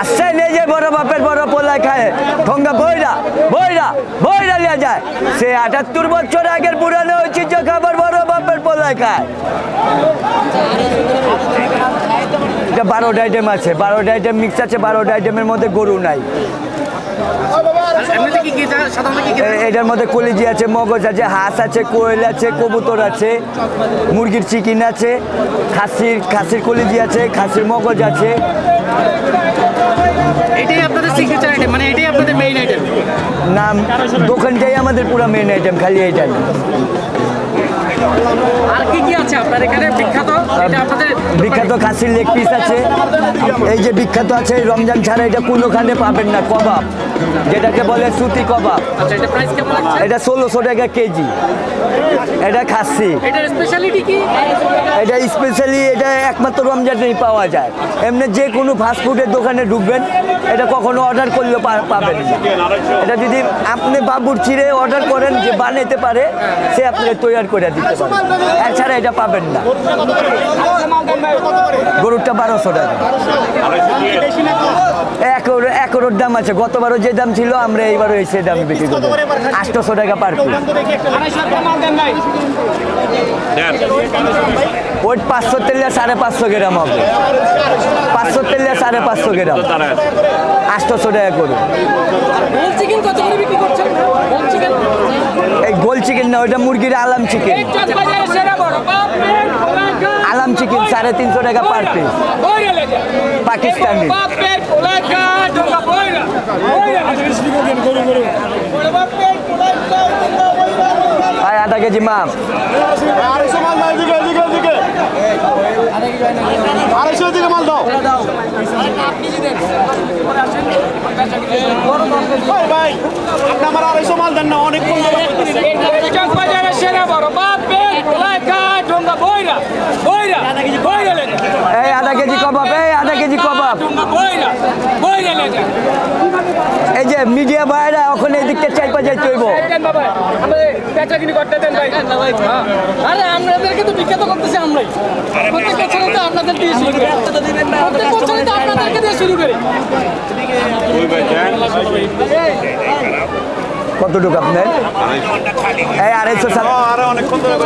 আসছে নেই যে বড় বাপের বড় পোলায় খায়। ঠোঙ্গা বইরা বইরা বইরা লিয়া যায়। সে আটাত্তর বছর আগের পুরানো ঐতিহ্য খাবার বড় বাপের পোলায় খায়। এটা বারোটা আইটেম আছে বারোটা আইটেম মিক্স আছে বারোটা আইটেমের মধ্যে গরু নাই। এটার মধ্যে কলিজি আছে মগজ আছে হাঁস আছে কোয়েল আছে কবুতর আছে মুরগির চিকেন আছে খাসির খাসির কলিজি আছে খাসির মগজ আছে এটাই আপনাদের সিগনেচার আইটেম মানে এটাই আপনাদের মেইন আইটেম নাম দোকানটাই আমাদের পুরো মেন আইটেম খালি আইটেম আর কি কি আছে আপনার এখানে? বিখ্যাত? এটা আপনাদের বিখ্যাত খাসির লেগ পিস আছে। এই যে বিখ্যাত আছে এই রমজান ছাড়া এটা কোনোখানে পাবেন না কবাব। যেটাকে বলে সুতি কবাব। আচ্ছা এটা ষোলোশো টাকা কেজি। এটা খাসি। এটা স্পেশালি এটা একমাত্র রমজানেই পাওয়া যায়। এমনি যে কোনো ফাস্টফুডের দোকানে ঢুকবেন এটা কখনো অর্ডার করলেও পা- পাবেন না। এটা যদি আপনি বাবুর চিড়ে অর্ডার করেন যে বানাইতে পারে সে আপনাকে তৈরি করে দিতে পারে এছাড়া এটা পাবেন না। গরুরটা বারোশো টাকা। একর একরের দাম আছে, গতবারও যে দাম ছিল, আমরা এইবারও এই সে দামে বিক্রি করি। আটশোশো টাকা পার ওই পাঁচশো তেলে সাড়ে পাঁচশো গ্রাম হবে। পাঁচশো তেলে সাড়ে পাঁচশো গ্রাম। আটশোশো টাকা করুন এই গোল চিকেন না, ওইটা মুরগির আলাম চিকেন বাজারে সেরা বড় বাপ আলাম চিকেন সাড়ে তিনশো টাকা পার পিস পাকিস্তানি ভাই আধা কেজি মাপ আড়াইশো মাল দাও মাল ভাই ভাই আপনি আমার আড়াইশো মাল দেন না অনেক কম দামে বলতেছি। বাজারে সেরা বড় বাপের পোলাকা ঢোকা বইরা বইরা বইরা লেগে এই আধা কেজি কবাব এই কবাব এই যে মিডিয়া ভাইরা ওখানে এদিকটা চাই পাঁচাই তৈব দেন বাবা আমাদের বেচা কিনি করতে দেন ভাই। আরে আপনাদেরকে তো বিখ্যাত করতেছি আমরাই। প্রত্যেক বছরে তো আপনাদের দিয়ে শুরু করি। প্রত্যেক বছরে তো আপনাদেরকে দিয়ে শুরু করি। কতটুকু আপনার? এই আড়াইশো সাত। ও, আরে অনেকক্ষণ ধরে